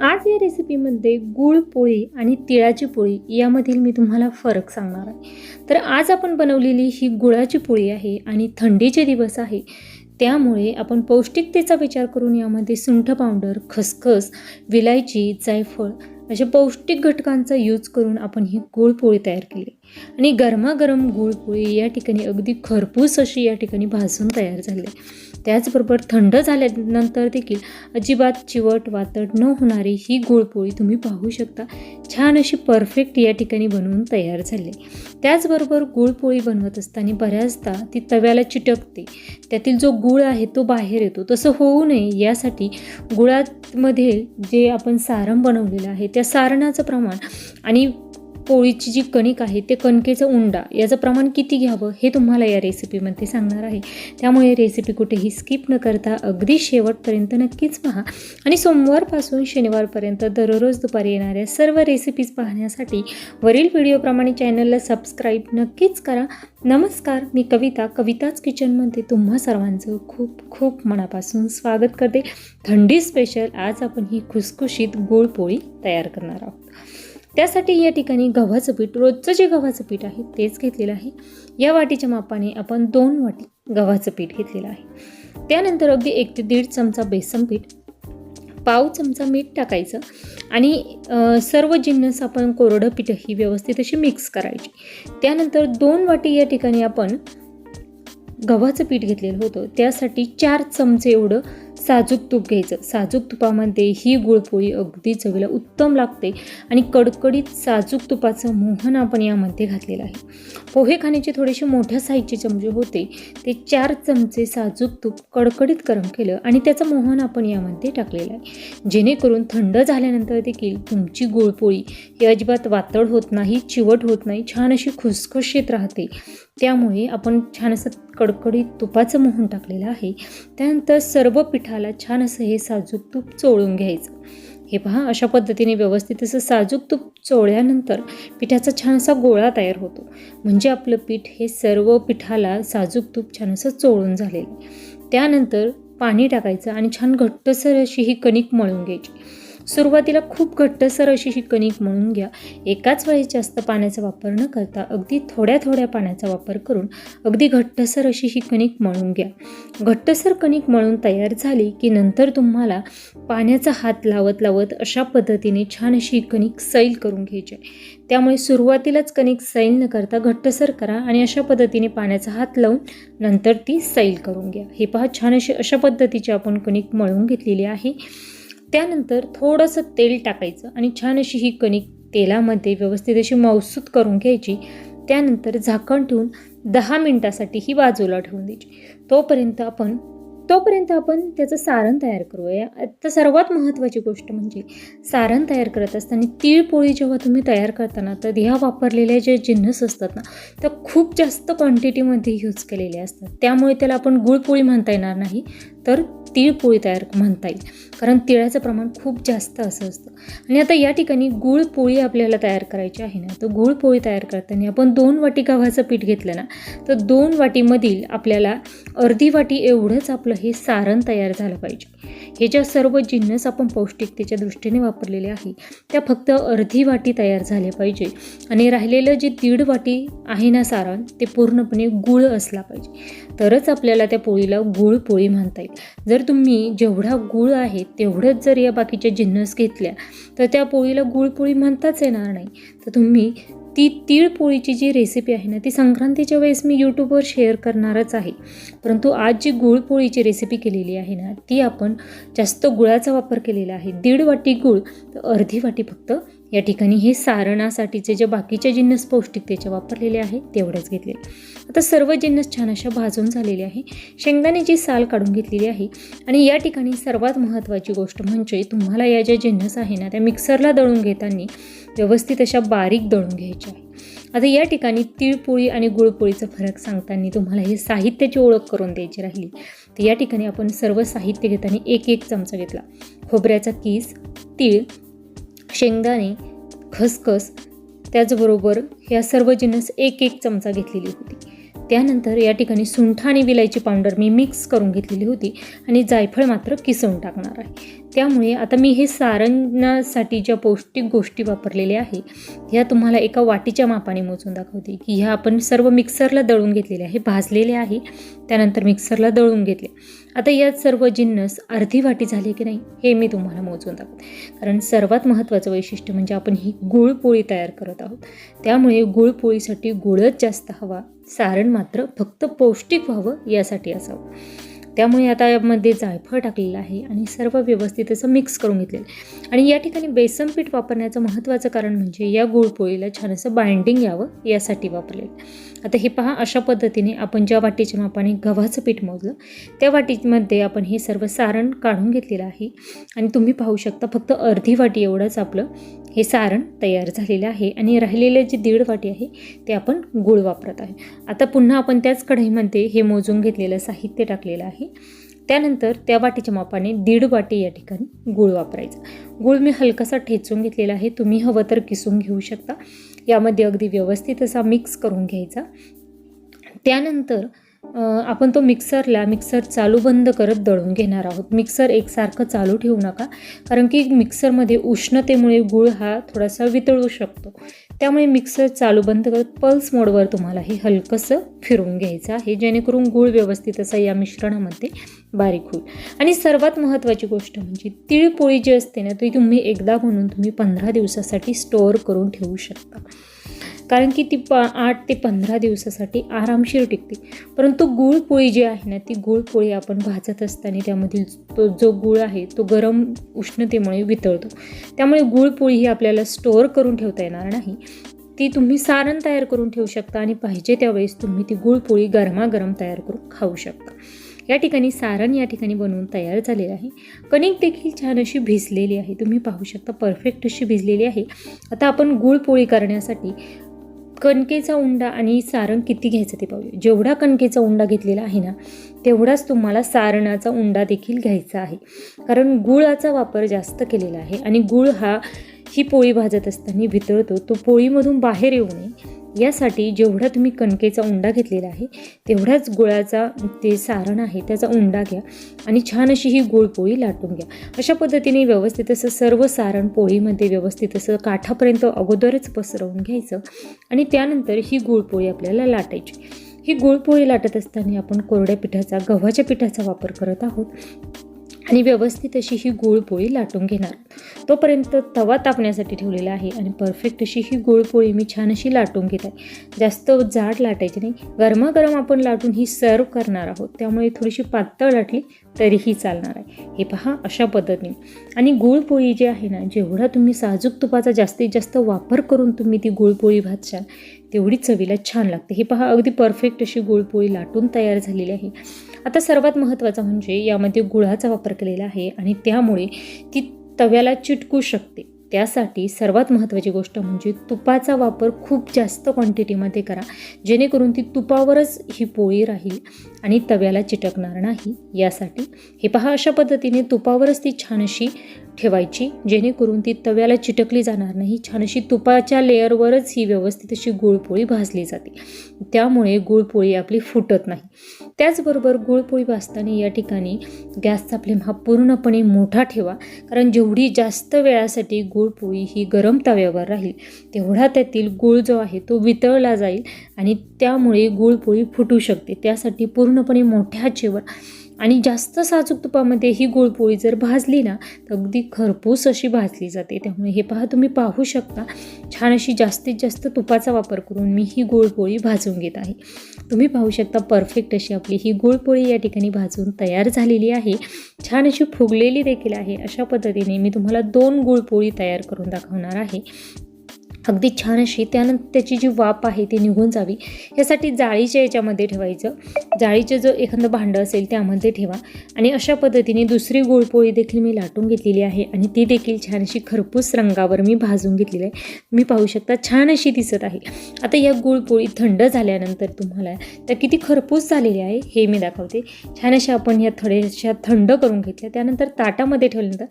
आज या रेसिपीमध्ये गुळ पोळी आणि तिळाची पोळी यामधील मी तुम्हाला फरक सांगणार आहे. तर आज आपण बनवलेली ही गुळाची पोळी आहे आणि थंडीचे दिवस आहे. त्यामुळे आपण पौष्टिकतेचा विचार करून यामध्ये सुंठ पावडर खसखस विलायची जायफळ अशा पौष्टिक घटकांचा यूज करून आपण ही गुळपोळी तयार केली. आणि गरमागरम गुळपोळी या ठिकाणी अगदी खरपूस अशी या ठिकाणी भाजून तयार झाली. त्याचबरोबर थंड झाल्यानंतर देखील अजिबात चिवट वातट न होणारी ही गुळपोळी तुम्ही पाहू शकता. छान अशी परफेक्ट या ठिकाणी बनवून तयार झाली. त्याचबरोबर गुळपोळी बनवत असताना बऱ्याचदा ती तव्याला चिटकते. त्यातील जो गुळ आहे तो बाहेर येतो. तसं होऊ नये. यासाठी गुळामध्ये जे आपण सारण बनवलेलं आहे त्या सारणाचं प्रमाण आणि पोळीची जी कणिक आहे ते कणकेचा उंडा याचं प्रमाण किती घ्यावं हे तुम्हाला या रेसिपीमध्ये सांगणार आहे. त्यामुळे रेसिपी कुठेही स्किप न करता अगदी शेवटपर्यंत नक्कीच पहा. आणि सोमवारपासून शनिवारपर्यंत दररोज दुपारी येणाऱ्या सर्व रेसिपीज पाहण्यासाठी वरील व्हिडिओप्रमाणे चॅनलला सबस्क्राईब नक्कीच करा. नमस्कार मी कविता कविताच किचनमध्ये तुम्हा सर्वांचं खूप खूप मनापासून स्वागत करते. थंडी स्पेशल आज आपण ही खुसखुशीत गोड पोळी तयार करणार आहोत. त्यासाठी या ठिकाणी गव्हाचं पीठ रोजचं जे गव्हाचं पीठ आहे तेच घेतलेलं आहे. या वाटीच्या मापाने आपण दोन वाटी गव्हाचं पीठ घेतलेलं आहे. त्यानंतर अगदी एक ते दीड चमचा बेसन पीठ पाव चमचा मीठ टाकायचं आणि सर्व जिन्नस आपण कोरडं पीठ ही व्यवस्थित अशी मिक्स करायची. त्यानंतर दोन वाटी या ठिकाणी आपण गव्हाचं पीठ घेतलेलं होतं. त्यासाठी चार चमचे एवढं साजूक तूप घ्यायचं. साजूक तुपामध्ये ही गुळपोळी अगदी चवीला उत्तम लागते आणि कडकडीत साजूक तुपाचं मोहन आपण यामध्ये घातलेलं आहे. पोहे खाण्याचे थोडेसे मोठ्या साईजचे चमचे होते. ते चार चमचे साजूक तूप कडकडीत गरम केलं आणि त्याचं मोहन आपण यामध्ये टाकलेलं आहे. जेणेकरून थंड झाल्यानंतर देखील तुमची गुळपोळी ही अजिबात वातळ होत नाही चिवट होत नाही छान अशी खुसखुशीत राहते. त्यामुळे आपण छान असं कडकडीत तुपाचं मोहन टाकलेलं आहे. त्यानंतर सर्व पिठाला छान असं हे साजूक तूप चोळून घ्यायचं. हे पहा अशा पद्धतीने व्यवस्थित असं साजूक तूप चोळल्यानंतर पिठाचा छान असा गोळा तयार होतो. म्हणजे आपलं पीठ हे सर्व पिठाला साजूक तूप छान असं चोळून झालेलं त्यानंतर पाणी टाकायचं आणि छान घट्टसर अशी ही कणिक मळून घ्यायची. सुरुवातीला खूप घट्टसर अशी ही कणिक म्हणून घ्या. एकाच वेळेस जास्त पाण्याचा वापर न करता अगदी थोड्या थोड्या पाण्याचा वापर करून अगदी घट्टसर अशी ही कणिक मळून घ्या. घट्टसर कणिक मळून तयार झाली की नंतर तुम्हाला पाण्याचा हात लावत लावत अशा पद्धतीने छान अशी कणिक सैल करून घ्यायची आहे. त्यामुळे सुरुवातीलाच कणिक सैल न करता घट्टसर करा आणि अशा पद्धतीने पाण्याचा हात लावून नंतर ती सैल करून घ्या. हे पहा छान अशी अशा पद्धतीची आपण कणिक मळून घेतलेली आहे. त्यानंतर थोडंसं तेल टाकायचं आणि छान अशी ही कणिक तेलामध्ये व्यवस्थित अशी मौसूत करून घ्यायची. त्यानंतर झाकण ठेवून दहा मिनटासाठी ही बाजूला ठेवून द्यायची. तोपर्यंत आपण तोपर्यंत आपण त्याचं सारण तयार करूया. आता सर्वात महत्त्वाची गोष्ट म्हणजे सारण तयार करत असताना तिळपोळी जेव्हा तुम्ही तयार करताना तर ह्या वापरलेल्या जे जिन्नस असतात ना त्या खूप जास्त क्वांटिटीमध्ये यूज केलेल्या असतात. त्यामुळे त्याला आपण गुळपोळी म्हणता येणार नाही. तर तीळ पोळी तयार म्हणता येईल. कारण तिळाचं प्रमाण खूप जास्त असं असतं. आणि आता या ठिकाणी गुळ पोळी आपल्याला तयार करायची आहे ना तर गुळ पोळी तयार करताना आपण दोन वाटी गव्हाचं पीठ घेतलं ना तर दोन वाटीमधील आपल्याला अर्धी वाटी एवढंच आपलं हे सारण तयार झालं पाहिजे. हे ज्या सर्व जिन्नस आपण पौष्टिकतेच्या दृष्टीने वापरलेले आहे त्या फक्त अर्धी वाटी तयार झाल्या पाहिजे. आणि राहिलेलं जे दीड वाटी आहे ना सारण ते पूर्णपणे गुळ असला पाहिजे. तरच आपल्याला त्या पोळीला गुळ पोळी म्हणता येईल. जर तुम्ही जेवढा गुळ आहे तेवढंच जर या बाकीच्या जिन्नस घेतल्या तर त्या पोळीला गुळपोळी म्हणताच येणार नाही. तर तुम्ही ती तीळ पोळीची जी रेसिपी आहे ना ती संक्रांतीच्या वेळेस मी यूट्यूबवर शेअर करणारच आहे. परंतु आज जी गुळपोळीची रेसिपी केलेली आहे ना ती आपण जास्त गुळाचा वापर केलेला आहे. दीड वाटी गुळ तर अर्धी वाटी फक्त या ठिकाणी हे सारणासाठीचे जे बाकीचे जिन्नस पौष्टिकतेचे वापरलेले आहेत तेवढेच घेतले. आता सर्व जिन्नस छान अशा भाजून झालेले आहे. शेंगदाण्याची साल काढून घेतलेली आहे. आणि या ठिकाणी सर्वात महत्त्वाची गोष्ट म्हणजे तुम्हाला या ज्या जिन्नस आहे ना त्या मिक्सरला दळून घेताना व्यवस्थित अशा बारीक दळून घ्यायच्या आहे. आता या ठिकाणी तिळपोळी आणि गुळपोळीचा फरक सांगताना तुम्हाला हे साहित्याची ओळख करून द्यायची राहिली. तर या ठिकाणी आपण सर्व साहित्य घेताना एक एक चमचा घेतला. खोबऱ्याचा कीस तीळ शेंगदाणे खसखस त्याचबरोबर ह्या सर्व जिन्नस एक एक चमचा घेतलेली होती. त्यानंतर या ठिकाणी सुंठ आणि विलायची पावडर मी मिक्स करून घेतलेली होती आणि जायफळ मात्र किसवून टाकणार आहे. त्यामुळे आता मी हे सारणासाठी ज्या पौष्टिक गोष्टी वापरलेल्या आहे ह्या तुम्हाला एका वाटीच्या मापाने मोजून दाखवते की ह्या आपण सर्व मिक्सरला दळून घेतलेल्या आहे भाजलेले आहे त्यानंतर मिक्सरला दळून घेतले. आता यात सर्व जिन्नस अर्धी वाटी झाली की नाही हे मी तुम्हाला मोजून दाखवते. कारण सर्वात महत्त्वाचं वैशिष्ट्य म्हणजे आपण ही गुळपोळी तयार करत आहोत. त्यामुळे गुळपोळीसाठी गुळच जास्त हवा सारण मात्र फक्त पौष्टिक व्हावं यासाठी असावं. त्यामुळे आता यामध्ये जायफळ टाकलेलं आहे आणि सर्व व्यवस्थित असं मिक्स करून घेतलेलं आहे. आणि या ठिकाणी बेसन पीठ वापरण्याचं महत्त्वाचं कारण म्हणजे या गुळपोळीला छान असं बाइंडिंग यावं यासाठी वापरलेलं आता हे पहा अशा पद्धतीने आपण ज्या वाटीच्या मापाने गव्हाचं पीठ मोजलं त्या वाटीमध्ये आपण हे सर्व सारण काढून घेतलेलं आहे. आणि तुम्ही पाहू शकता फक्त अर्धी वाटी एवढंच आपलं हे सारण तयार झालेलं आहे. आणि राहिलेले जे दीड वाटी आहे ते आपण गूळ वापरत आहे. आता पुन्हा आपण त्याच कढईमध्ये हे मोजून घेतलेलं साहित्य टाकलेलं आहे. त्यानंतर त्या वाटीच्या मापाने दीड वाटी या ठिकाणी गूळ वापरायचा. गूळ मी हलकासा ठेचून घेतलेला आहे. तुम्ही हवं तर किसून घेऊ शकता. यामध्ये अगदी व्यवस्थित असा मिक्स करून घ्यायचा. त्यानंतर आपण तो मिक्सरला मिक्सर चालू बंद करत दळून घेणार आहोत. मिक्सर एकसारखं चालू ठेवू नका कारण की मिक्सरमध्ये उष्णतेमुळे गूळ हा थोडासा वितळू शकतो. त्यामुळे मिक्सर चालू बंद करत पल्स मोडवर तुम्हाला हे हलकंसं फिरवून घ्यायचं आहे जेणेकरून गूळ व्यवस्थित असा या मिश्रणामध्ये बारीक होईल. आणि सर्वात महत्त्वाची गोष्ट म्हणजे तिळपोळी जी असते ना ती तुम्ही एकदा म्हणून तुम्ही पंधरा दिवसासाठी स्टोअर करून ठेवू शकता. कारण की ती प आठ ते पंधरा दिवसासाठी आरामशीर टिकते. परंतु गुळपोळी जी आहे ना ती गुळपोळी आपण भाजत असताना त्यामधील तो जो गुळ आहे तो गरम उष्णतेमुळे वितळतो. त्यामुळे गुळपोळी ही आपल्याला स्टोअर करून ठेवता येणार नाही. ती तुम्ही सारण तयार करून ठेवू शकता आणि पाहिजे त्यावेळेस तुम्ही ती गुळपोळी गरमागरम तयार करून खाऊ शकता. या ठिकाणी सारण या ठिकाणी बनवून तयार झालेलं आहे. कणिक देखील छान अशी भिजलेली आहे. तुम्ही पाहू शकता परफेक्ट अशी भिजलेली आहे. आता आपण गुळपोळी करण्यासाठी कणकेचा उंडा आणि सारण किती घ्यायचं ते पाहूया. जेवढा कणकेचा उंडा घेतलेला आहे ना तेवढाच तुम्हाला सारणाचा उंडा देखील घ्यायचा आहे. कारण गुळाचा वापर जास्त केलेला आहे आणि गुळ हा ही पोळी भाजत असताना वितळतो. तो पोळीमधून बाहेर येऊ नये. यासाठी जेवढा तुम्ही कणकेचा उंडा घेतलेला आहे तेवढ्याच गुळाचा ते सारण आहे त्याचा उंडा घ्या आणि छान अशी ही गुळपोळी लाटून घ्या. अशा पद्धतीने व्यवस्थित असं सर्व सारण पोळीमध्ये व्यवस्थित असं काठापर्यंत अगोदरच पसरवून घ्यायचं आणि त्यानंतर ही गुळपोळी आपल्याला लाटायची. ही गुळपोळी लाटत असताना आपण कोरड्या पिठाचा गव्हाच्या पिठाचा वापर करत आहोत. आणि व्यवस्थित अशी ही गुळपोळी लाटून घेणार. तोपर्यंत तवा तापण्यासाठी ठेवलेला आहे आणि परफेक्ट अशी ही गुळपोळी मी छान अशी लाटून घेत आहे. जास्त जाड लाटायची नाही. गरमागरम आपण लाटून ही सर्व करणार आहोत. त्यामुळे थोडीशी पातळ लाटली तरीही चालणार आहे. हे पहा अशा पद्धतीने. आणि गुळपोळी जी आहे ना जेवढा तुम्ही साजूक तुपाचा जास्तीत जास्त वापर करून तुम्ही ती गुळपोळी भाजशाल तेवढी चवीला छान लागते. हे पहा अगदी परफेक्ट अशी गुळपोळी लाटून तयार झालेली आहे. आता सर्वात महत्त्वाचं म्हणजे यामध्ये गुळाचा वापर केलेला आहे आणि त्यामुळे ती तव्याला चिटकू शकते. त्यासाठी सर्वात महत्त्वाची गोष्ट म्हणजे तुपाचा वापर खूप जास्त क्वांटिटीमध्ये करा. जेणेकरून ती तुपावरच ही पोळी राहील आणि तव्याला चिटकणार नाही. यासाठी हे पहा अशा पद्धतीने तुपावरच ती छान अशी ठेवायची जेणेकरून ती तव्याला चिटकली जाणार नाही. छान अशी तुपाच्या लेअरवरच ही व्यवस्थित अशी गुळपोळी भाजली जाते. त्यामुळे गुळपोळी आपली फुटत नाही. त्याचबरोबर गुळपोळी भाजताना या ठिकाणी गॅसचा फ्लेम हा पूर्णपणे मोठा ठेवा कारण जेवढी जास्त वेळासाठी गुळपोळी ही गरम तव्यावर राहील तेवढा त्यातील गुळ जो आहे तो वितळला जाईल आणि त्यामुळे गुळपोळी फुटू शकते. त्यासाठी पूर्णपणे मोठ्या आचेवर आणि जास्त साजूक तुपामध्ये ही गुळपोळी जर भाजली ना तर अगदी खरपूस अशी भाजली जाते. त्यामुळे हे पहा तुम्ही पाहू शकता छान अशी जास्तीत जास्त तुपाचा वापर करून मी ही गुळपोळी भाजून घेत आहे. तुम्ही पाहू शकता परफेक्ट अशी आपली ही गुळपोळी या ठिकाणी भाजून तयार झालेली आहे. छान अशी फुगलेली देखील आहे. अशा पद्धतीने मी तुम्हाला दोन गुळपोळी तयार करून दाखवणार आहे. अगदी छान अशी त्यानंतर त्याची जी वाफ आहे ती निघून जावी. यासाठी जाळीच्या याच्यामध्ये ठेवायचं. जाळीचं जो एखादं भांडं असेल त्यामध्ये ठेवा. आणि अशा पद्धतीने दुसरी गुळपोळी देखील मी लाटून घेतलेली आहे आणि ती देखील छान अशी खरपूस रंगावर मी भाजून घेतलेली आहे. तुम्ही पाहू शकता छान अशी दिसत आहे. आता या गुळपोळी थंड झाल्यानंतर तुम्हाला त्या किती खरपूस झालेली आहे हे मी दाखवते. छान अशा आपण या थोड्याशा थंड करून घेतल्या. त्यानंतर ताटामध्ये ठेवल्यानंतर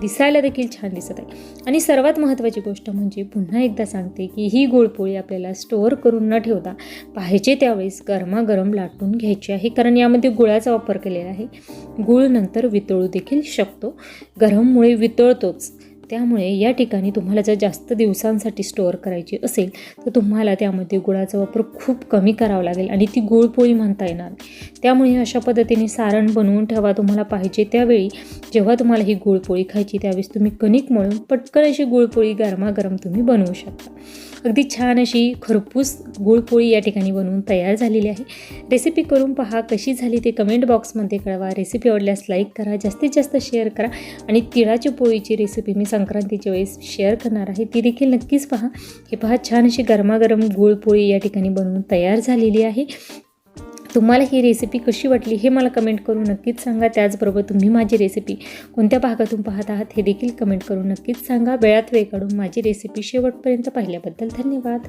दिसायला देखील छान दिसत आहे. आणि सर्वात महत्त्वाची गोष्ट म्हणजे पुन्हा एकदा सांगते की ही गुळपोळी आपल्याला स्टोअर करून न ठेवता पाहिजे त्यावेळेस गरमागरम लाटून घ्यायची आहे. कारण यामध्ये गुळाचा वापर केलेला आहे. गुळ नंतर वितळू देखील शकतो. गरममुळे वितळतोच. त्यामुळे या ठिकाणी तुम्हाला जर जास्त दिवसांसाठी स्टोअर करायची असेल तर तुम्हाला त्यामध्ये गुळाचा वापर खूप कमी करावा लागेल आणि ती गुळपोळी म्हणता येणार त्यामुळे अशा पद्धतीने सारण बनवून ठेवा तुम्हाला पाहिजे त्यावेळी. जेव्हा तुम्हाला ही गुळपोळी खायची त्यावेळेस तुम्ही कणिक मळून पटकन अशी गुळपोळी गरमागरम तुम्ही बनवू शकता. अगदी छान अशी खरपूस गुळपोळी या ठिकाणी बनवून तयार झालेली आहे. रेसिपी करून पहा कशी झाली ते कमेंट बॉक्समध्ये कळवा. रेसिपी आवडल्यास लाईक करा जास्तीत जास्त शेअर करा आणि तिळाच्या पोळीची रेसिपी मी संक्रांतीच्या वेळेस शेअर करणार आहे. ती देखील नक्कीच पहा. हे पहा छान अशी गरमागरम गुळपोळी या ठिकाणी बनवून तयार झालेली आहे. तुम्हाला ही रेसिपी कशी वाटली हे मला कमेंट करून नक्कीच सांगा. त्याचबरोबर तुम्ही माझी रेसिपी कोणत्या भागातून पाहत आहात हे देखील कमेंट करून नक्कीच सांगा. वेळात वेळ काढून माझी रेसिपी शेवटपर्यंत पाहिल्याबद्दल धन्यवाद.